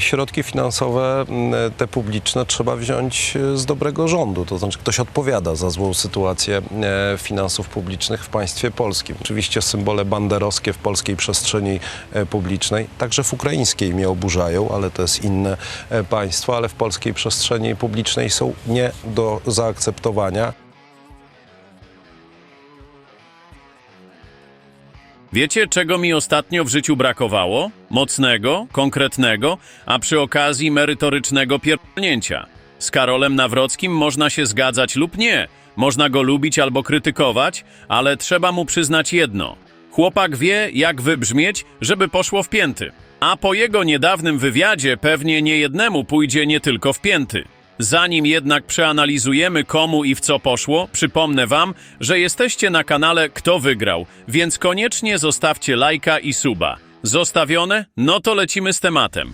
Środki finansowe, m, te publiczne, trzeba wziąć e, z dobrego rządu. To znaczy, ktoś odpowiada za złą sytuację e, finansów publicznych w państwie polskim. Oczywiście symbole banderowskie w polskiej przestrzeni e, publicznej, także w ukraińskiej mnie oburzają, ale to jest inne państwo, ale w polskiej przestrzeni publicznej są nie do zaakceptowania. Wiecie, czego mi ostatnio w życiu brakowało? Mocnego, konkretnego, a przy okazji merytorycznego pierdolnięcia. Z Karolem Nawrockim można się zgadzać lub nie. Można go lubić albo krytykować, ale trzeba mu przyznać jedno. Chłopak wie, jak wybrzmieć, żeby poszło w pięty. A po jego niedawnym wywiadzie pewnie nie jednemu pójdzie nie tylko w pięty. Zanim jednak przeanalizujemy komu i w co poszło, przypomnę wam, że jesteście na kanale Kto Wygrał, więc koniecznie zostawcie lajka i suba. Zostawione? No to lecimy z tematem.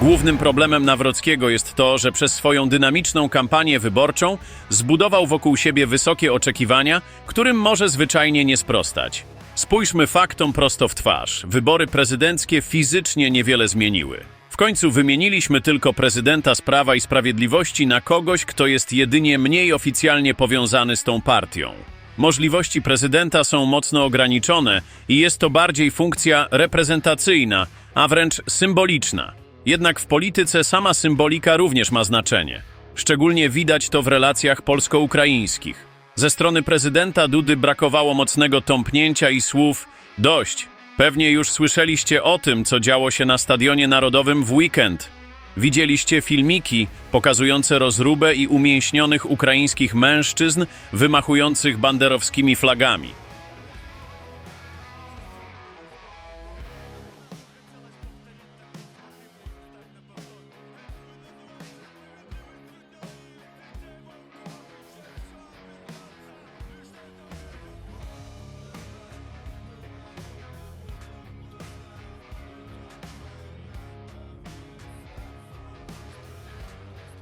Głównym problemem Nawrockiego jest to, że przez swoją dynamiczną kampanię wyborczą zbudował wokół siebie wysokie oczekiwania, którym może zwyczajnie nie sprostać. Spójrzmy faktom prosto w twarz. Wybory prezydenckie fizycznie niewiele zmieniły. Końcu wymieniliśmy tylko prezydenta z Prawa i Sprawiedliwości na kogoś, kto jest jedynie mniej oficjalnie powiązany z tą partią. Możliwości prezydenta są mocno ograniczone i jest to bardziej funkcja reprezentacyjna, a wręcz symboliczna. Jednak w polityce sama symbolika również ma znaczenie. Szczególnie widać to w relacjach polsko-ukraińskich. Ze strony prezydenta Dudy brakowało mocnego tąpnięcia i słów dość. Pewnie już słyszeliście o tym, co działo się na Stadionie Narodowym w weekend. Widzieliście filmiki pokazujące rozróbę i umięśnionych ukraińskich mężczyzn wymachujących banderowskimi flagami.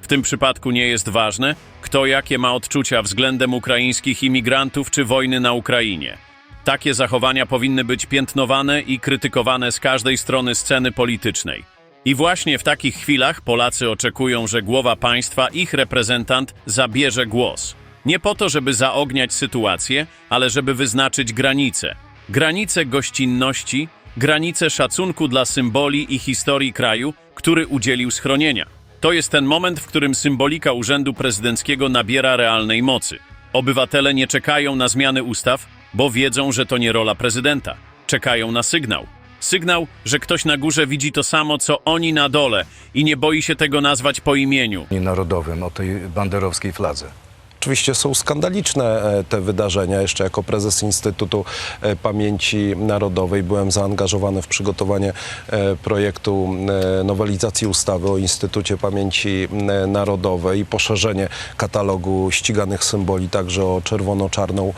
W tym przypadku nie jest ważne, kto jakie ma odczucia względem ukraińskich imigrantów czy wojny na Ukrainie. Takie zachowania powinny być piętnowane i krytykowane z każdej strony sceny politycznej. I właśnie w takich chwilach Polacy oczekują, że głowa państwa, ich reprezentant, zabierze głos. Nie po to, żeby zaogniać sytuację, ale żeby wyznaczyć granice. Granice gościnności, granice szacunku dla symboli i historii kraju, który udzielił schronienia. To jest ten moment, w którym symbolika urzędu prezydenckiego nabiera realnej mocy. Obywatele nie czekają na zmiany ustaw, bo wiedzą, że to nie rola prezydenta. Czekają na sygnał. Sygnał, że ktoś na górze widzi to samo, co oni na dole i nie boi się tego nazwać po imieniu. narodowym, o tej banderowskiej fladze. Oczywiście są skandaliczne e, te wydarzenia. Jeszcze jako prezes Instytutu e, Pamięci Narodowej byłem zaangażowany w przygotowanie e, projektu nowelizacji ustawy o Instytucie Pamięci Narodowej i poszerzenie katalogu ściganych symboli także o czerwono-czarną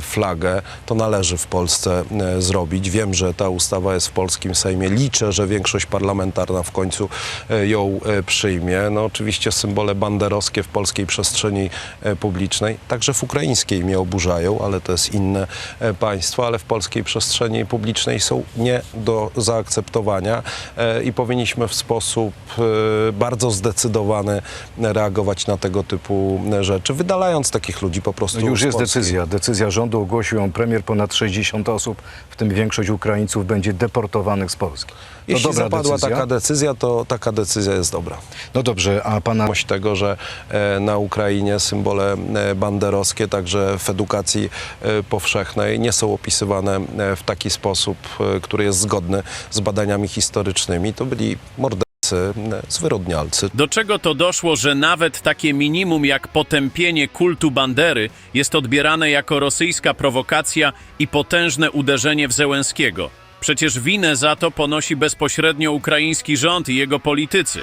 flagę. To należy w Polsce zrobić. Wiem, że ta ustawa jest w polskim Sejmie. Liczę, że większość parlamentarna w końcu ją przyjmie. No oczywiście symbole banderowskie w polskiej przestrzeni publicznej, także w ukraińskiej mnie oburzają, ale to jest inne e, państwo, ale w polskiej przestrzeni publicznej są nie do zaakceptowania e, i powinniśmy w sposób e, bardzo zdecydowany reagować na tego typu e, rzeczy, wydalając takich ludzi po prostu No już jest Polski. decyzja. Decyzja rządu ogłosił ją premier. Ponad 60 osób, w tym większość Ukraińców, będzie deportowanych z Polski. To Jeśli zapadła decyzja. taka decyzja, to taka decyzja jest dobra. No dobrze, a pana tego, że e, na Ukrainie symbole e, banderowskie, także w edukacji e, powszechnej, nie są opisywane e, w taki sposób, który jest zgodny z badaniami historycznymi. To byli mordercy, zwyrodnialcy. Do czego to doszło, że nawet takie minimum jak potępienie kultu Bandery jest odbierane jako rosyjska prowokacja i potężne uderzenie w Zełenskiego? Przecież winę za to ponosi bezpośrednio ukraiński rząd i jego politycy.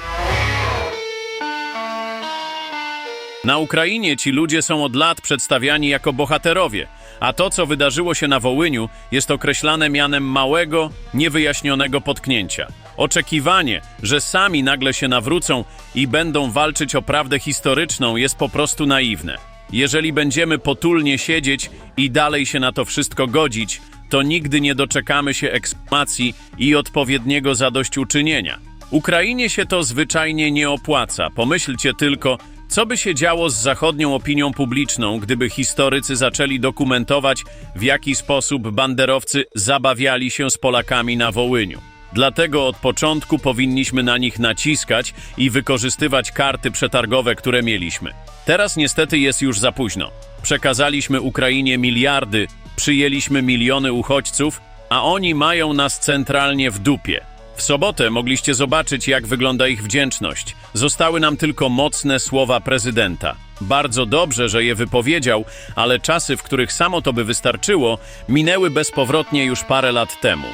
Na Ukrainie ci ludzie są od lat przedstawiani jako bohaterowie, a to, co wydarzyło się na Wołyniu, jest określane mianem małego, niewyjaśnionego potknięcia. Oczekiwanie, że sami nagle się nawrócą i będą walczyć o prawdę historyczną, jest po prostu naiwne. Jeżeli będziemy potulnie siedzieć i dalej się na to wszystko godzić, to nigdy nie doczekamy się ekshumacji i odpowiedniego zadośćuczynienia. Ukrainie się to zwyczajnie nie opłaca. Pomyślcie tylko, co by się działo z zachodnią opinią publiczną, gdyby historycy zaczęli dokumentować, w jaki sposób banderowcy zabawiali się z Polakami na Wołyniu. Dlatego od początku powinniśmy na nich naciskać i wykorzystywać karty przetargowe, które mieliśmy. Teraz niestety jest już za późno. Przekazaliśmy Ukrainie miliardy, przyjęliśmy miliony uchodźców, a oni mają nas centralnie w dupie. W sobotę mogliście zobaczyć, jak wygląda ich wdzięczność. Zostały nam tylko mocne słowa prezydenta. Bardzo dobrze, że je wypowiedział, ale czasy, w których samo to by wystarczyło, minęły bezpowrotnie już parę lat temu.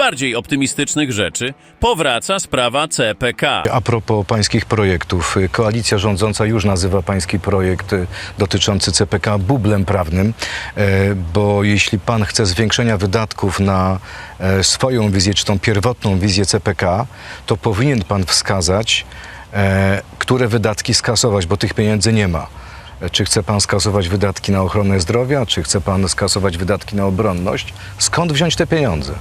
Bardziej optymistycznych rzeczy powraca sprawa CPK. A propos pańskich projektów, koalicja rządząca już nazywa pański projekt dotyczący CPK bublem prawnym, e, bo jeśli pan chce zwiększenia wydatków na e, swoją wizję, czy tą pierwotną wizję CPK, to powinien pan wskazać, e, które wydatki skasować, bo tych pieniędzy nie ma. E, Czy chce pan skasować wydatki na ochronę zdrowia, czy chce pan skasować wydatki na obronność? Skąd wziąć te pieniądze?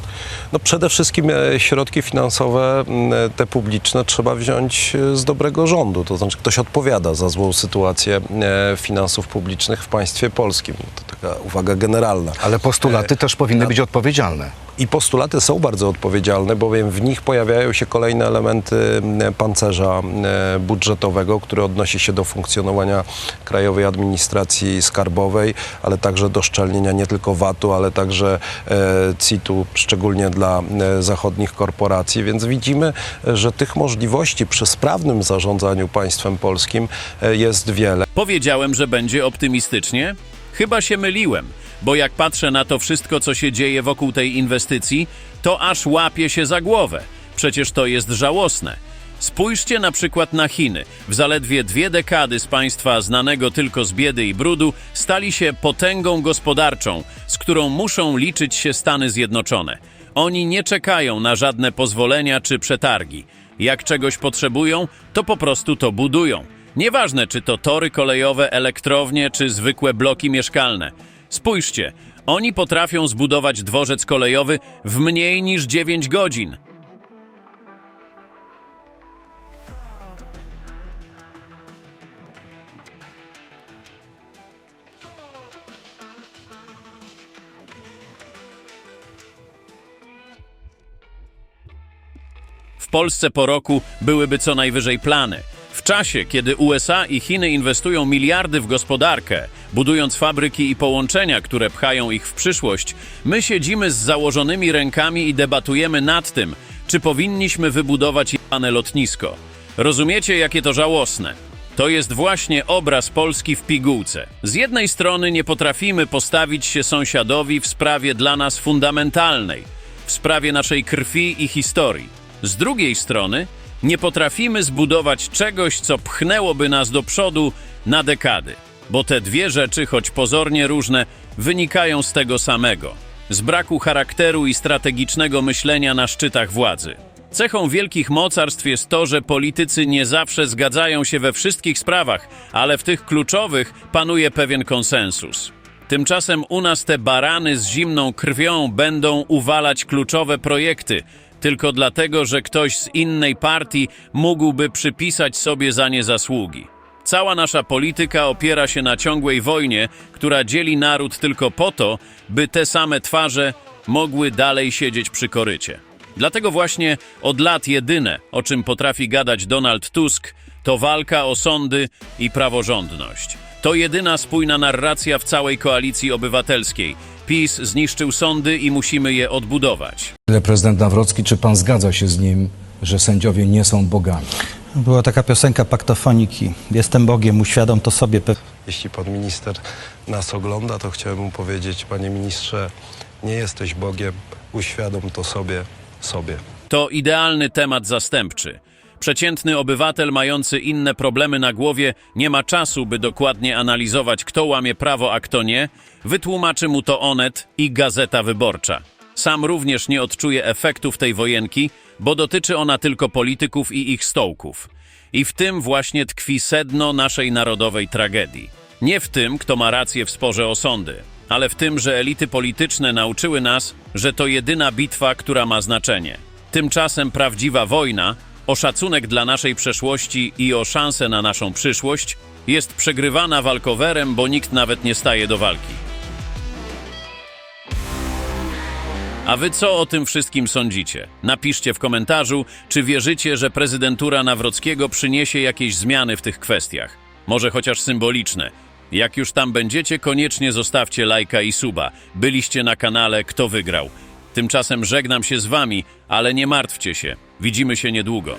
No przede wszystkim e, środki finansowe, m, te publiczne, trzeba wziąć e, z dobrego rządu. To znaczy ktoś odpowiada za złą sytuację e, finansów publicznych w państwie polskim. Taka uwaga generalna. Ale postulaty też powinny być odpowiedzialne. I postulaty są bardzo odpowiedzialne, bowiem w nich pojawiają się kolejne elementy m, pancerza m, budżetowego, który odnosi się do funkcjonowania Krajowej Administracji Skarbowej, ale także do szczelnienia nie tylko VAT-u, ale także e, CIT-u, szczególnie dla e, zachodnich korporacji. Więc widzimy, e, że tych możliwości przy sprawnym zarządzaniu państwem polskim e, jest wiele. Powiedziałem, że będzie optymistycznie? Chyba się myliłem, bo jak patrzę na to wszystko, co się dzieje wokół tej inwestycji, to aż łapię się za głowę. Przecież to jest żałosne. Spójrzcie na przykład na Chiny. W zaledwie dwie dekady z państwa znanego tylko z biedy i brudu stali się potęgą gospodarczą, z którą muszą liczyć się Stany Zjednoczone. Oni nie czekają na żadne pozwolenia czy przetargi. Jak czegoś potrzebują, to po prostu to budują. Nieważne, czy to tory kolejowe, elektrownie, czy zwykłe bloki mieszkalne. Spójrzcie, oni potrafią zbudować dworzec kolejowy w mniej niż 9 godzin. W Polsce po roku byłyby co najwyżej plany. W czasie, kiedy USA i Chiny inwestują miliardy w gospodarkę, budując fabryki i połączenia, które pchają ich w przyszłość, my siedzimy z założonymi rękami i debatujemy nad tym, czy powinniśmy wybudować jebane lotnisko. Rozumiecie, jakie to żałosne? To jest właśnie obraz Polski w pigułce. Z jednej strony nie potrafimy postawić się sąsiadowi w sprawie dla nas fundamentalnej, w sprawie naszej krwi i historii. Z drugiej strony nie potrafimy zbudować czegoś, co pchnęłoby nas do przodu na dekady, bo te dwie rzeczy, choć pozornie różne, wynikają z tego samego z braku charakteru i strategicznego myślenia na szczytach władzy. Cechą wielkich mocarstw jest to, że politycy nie zawsze zgadzają się we wszystkich sprawach, ale w tych kluczowych panuje pewien konsensus. Tymczasem u nas te barany z zimną krwią będą uwalać kluczowe projekty, tylko dlatego, że ktoś z innej partii mógłby przypisać sobie za nie zasługi. Cała nasza polityka opiera się na ciągłej wojnie, która dzieli naród tylko po to, by te same twarze mogły dalej siedzieć przy korycie. Dlatego właśnie od lat jedyne, o czym potrafi gadać Donald Tusk, to walka o sądy i praworządność. To jedyna spójna narracja w całej koalicji obywatelskiej. PiS zniszczył sądy i musimy je odbudować. Prezydent Nawrocki, czy pan zgadza się z nim, że sędziowie nie są bogami? Była taka piosenka paktofoniki. Jestem Bogiem, uświadom to sobie. Jeśli pan minister nas ogląda, to chciałem mu powiedzieć, panie ministrze, nie jesteś Bogiem, uświadom to sobie, sobie. To idealny temat zastępczy. Przeciętny obywatel mający inne problemy na głowie nie ma czasu, by dokładnie analizować, kto łamie prawo, a kto nie. Wytłumaczy mu to Onet i Gazeta Wyborcza. Sam również nie odczuje efektów tej wojenki, bo dotyczy ona tylko polityków i ich stołków. I w tym właśnie tkwi sedno naszej narodowej tragedii. Nie w tym, kto ma rację w sporze o sądy, ale w tym, że elity polityczne nauczyły nas, że to jedyna bitwa, która ma znaczenie. Tymczasem prawdziwa wojna, o szacunek dla naszej przeszłości i o szansę na naszą przyszłość, jest przegrywana walkowerem, bo nikt nawet nie staje do walki. A wy co o tym wszystkim sądzicie? Napiszcie w komentarzu, czy wierzycie, że prezydentura Nawrockiego przyniesie jakieś zmiany w tych kwestiach. Może chociaż symboliczne. Jak już tam będziecie, koniecznie zostawcie lajka i suba. Byliście na kanale Kto Wygrał. Tymczasem żegnam się z wami, ale nie martwcie się. Widzimy się niedługo.